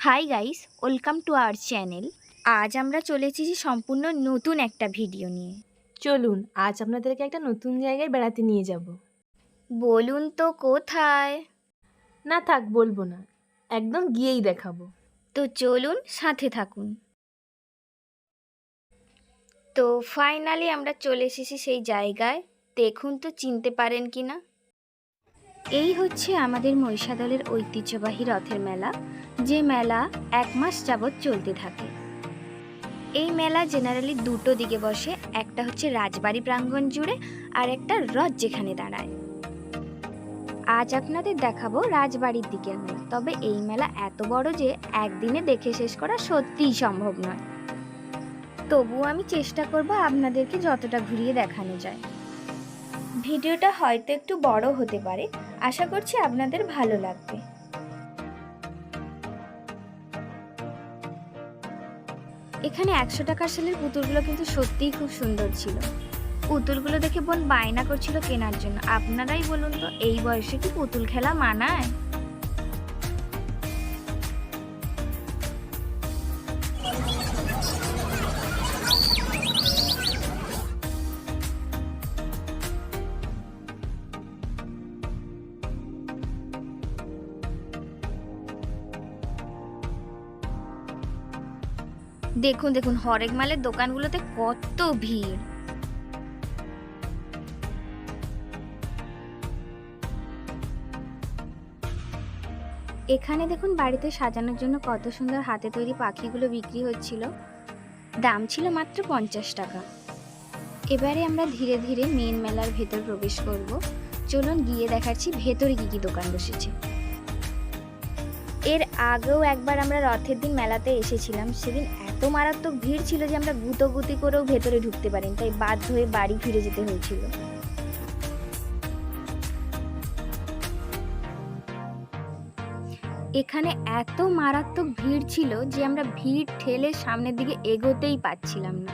Hi guys welcome to our channel আজ আমরা চলে এসেছি সম্পূর্ণ নতুন একটা ভিডিও নিয়ে। চলুন আজ আপনাদেরকে একটা নতুন জায়গায় বেড়াতে নিয়ে যাব। বলুন তো কোথায়? না থাক বলব না। একদম গিয়েই দেখাবো। তো চলুন সাথে থাকুন। তো ফাইনালি আমরা চলে এসেছি সেই জায়গায়। দেখুন তো চিনতে পারেন কি না এই হচ্ছে আমাদের মহিষাদলের ঐতিহ্যবাহী রথের মেলা, যে মেলা এক মাস যাবৎ চলতে থাকে। এই মেলা জেনারেলি দুটো দিকে বসে, একটা হচ্ছে রাজবাড়ি প্রাঙ্গণ জুড়ে আর একটা রথ যেখানে দাঁড়ায়। আজ আপনাদের দেখাবো রাজবাড়ির দিকের মেলা, তবে এই মেলা এত বড় যে একদিনে দেখে শেষ করা সত্যিই সম্ভব নয়। তবুও আমি চেষ্টা করব আপনাদেরকে যতটা ঘুরিয়ে দেখানো যায়। ভিডিওটা হয়তো একটু বড় হতে পারে। আশা করছি আপনাদের ভালো লাগবে। এখানে একশো টাকার সালের পুতুলগুলো কিন্তু সত্যিই খুব সুন্দর ছিল। পুতুলগুলো দেখে বোন বায়না করছিল কেনার জন্য। আপনারাই বলুন তো, এই বয়সে কি পুতুল খেলা মানায়? দেখুন দেখুন, হরেক মালের দোকানগুলোতে কত ভিড়। এখানে দেখুন, বাড়িতে সাজানোর জন্য কত সুন্দর হাতে তৈরি পাখিগুলো বিক্রি হচ্ছিল। দাম ছিল মাত্র পঞ্চাশ টাকা। এবারে আমরা ধীরে ধীরে মেন মেলার ভেতর প্রবেশ করব। চলুন গিয়ে দেখাচ্ছি ভেতরে কি কি দোকান বসেছে। এর আগেও একবার আমরা রথের দিন মেলাতে এসেছিলাম, সেদিন এত মারাত্মক ভিড় ছিল যে আমরা গুতোগুতি করেও ভেতরে ঢুকতে পারিনি, তাই বাধ্য হয়ে বাড়ি ফিরে যেতে হয়েছিল। এখানে এত মারাত্মক ভিড় ছিল যে আমরা ভিড় ঠেলে সামনের দিকে এগোতেই পারছিলাম না।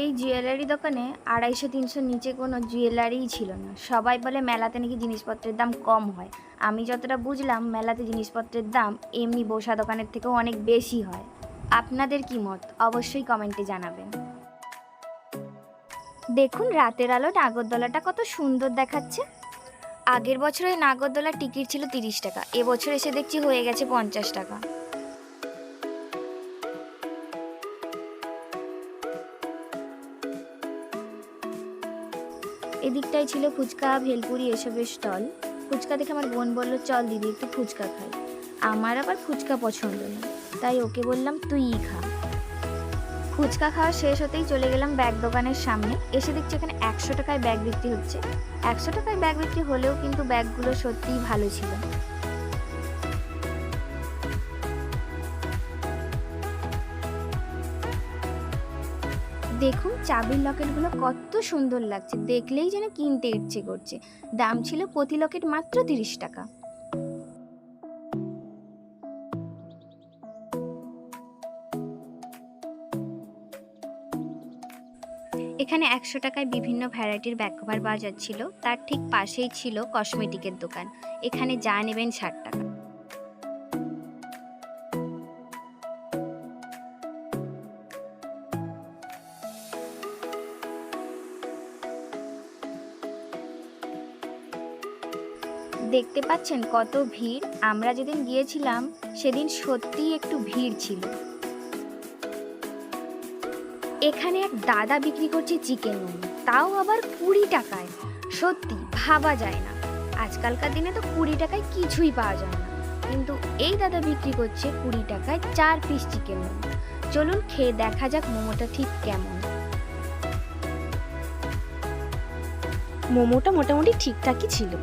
এই জুয়েলারি দোকানে আড়াইশো তিনশোর নিচে কোনো জুয়েলারিই ছিল না। সবাই বলে মেলাতে নাকি জিনিসপত্রের দাম কম হয়। আমি যতটা বুঝলাম, মেলাতে জিনিসপত্রের দাম এমনি বসা দোকানের থেকেও অনেক বেশি হয়। আপনাদের কি মত? অবশ্যই কমেন্টে জানাবেন। দেখুন, রাতের আলো নাগরদোলাটা কত সুন্দর দেখাচ্ছে। আগের বছর নাগরদোলার টিকিট ছিল তিরিশ টাকা, এবছর এসে দেখছি হয়ে গেছে পঞ্চাশ টাকা। এদিকটাই ছিল ফুচকা, ভেলপুরি এসবের স্টল। ফুচকা দেখে আমার বোন বলল, চল দিদি, একটু ফুচকা খাই। আমার আবার ফুচকা পছন্দ না। তাই ওকে বললাম, তুই খা। ফুচকা খাওয়া শেষ হতেই চলে গেলাম ব্যাগ দোকানের সামনে। এসে দেখছি এখানে একশো টাকায় ব্যাগ বিক্রি হচ্ছে। একশো টাকায় ব্যাগ বিক্রি হলেও কিন্তু ব্যাগগুলো সত্যিই ভালো ছিল। দেখুন চাবির লকেটগুলো কত সুন্দর লাগছে। দেখলেই যেন কিনতে ইচ্ছে করছে। দাম ছিল প্রতি লকেট মাত্র তিরিশ টাকা। এখানে একশো টাকায় বিভিন্ন ভ্যারাইটির ব্যাক কভার পাওয়া যাচ্ছিল। তার ঠিক পাশেই ছিল কসমেটিকের দোকান। এখানে যা নেবেন ষাট টাকা। দেখতে পাচ্ছেন কত ভিড়। আমরা যেদিন গিয়েছিলাম, সেদিন সত্যিই একটু ভিড় ছিল। এখানে এক দাদা বিক্রি করছে চিকেন মোমো তাও আবার কুড়ি টাকায়। সত্যি, ভাবা যায় না। আজকালকার দিনে তো কুড়ি টাকায় কিছুই পাওয়া যায় না। কিন্তু এই দাদা বিক্রি করছে কুড়ি টাকায় চার পিস চিকেন মোমো চলুন খেয়ে দেখা যাক মোমোটা ঠিক কেমন। মোমোটা মোটামুটি ঠিকঠাকই ছিল।